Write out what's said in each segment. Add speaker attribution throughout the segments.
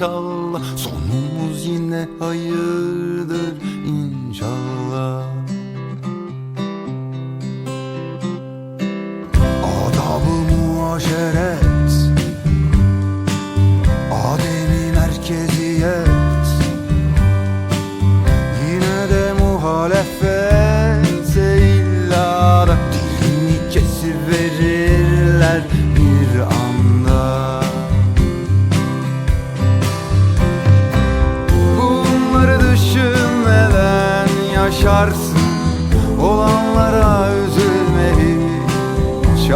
Speaker 1: inşallah Sonumuz yine hayırdır yaşarsın Olanlara üzülme hiç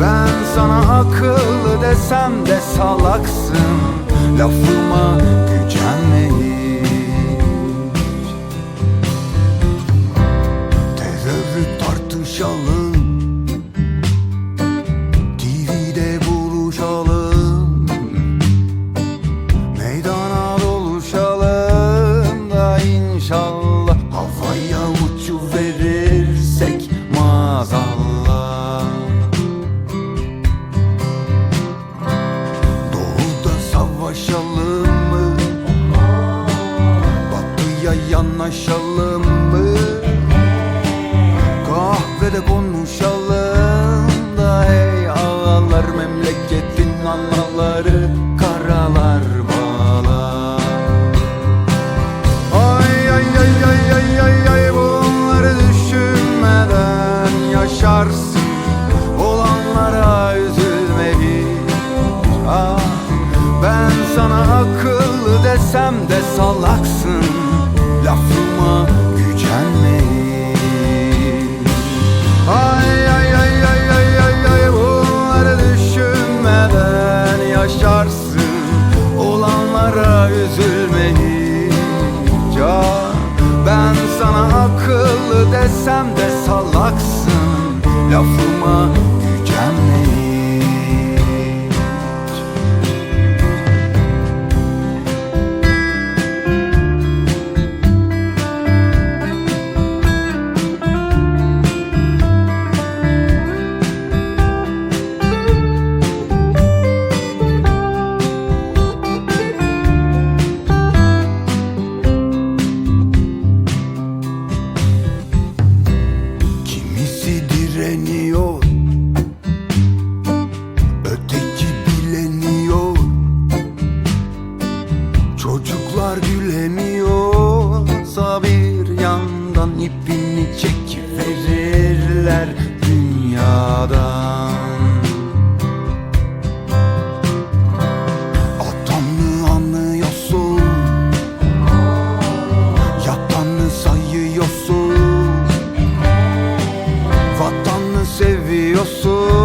Speaker 1: Ben sana akıllı desem de salaksın. Lafıma gücenme hiç tartışalım yanaşalım mı? Kahvede konuşalım da ey ağalar memleketin anaları karalar bağlar. Ay ay ay ay ay ay ay bunları düşünmeden yaşarsın. Olanlara üzülme hiç ah, Ben sana akıllı desem de salaksın desem de salaksın. Lafıma ipini çekiverirler dünyadan. Atanı anlıyorsun Yatanı sayıyorsun Vatanını seviyorsun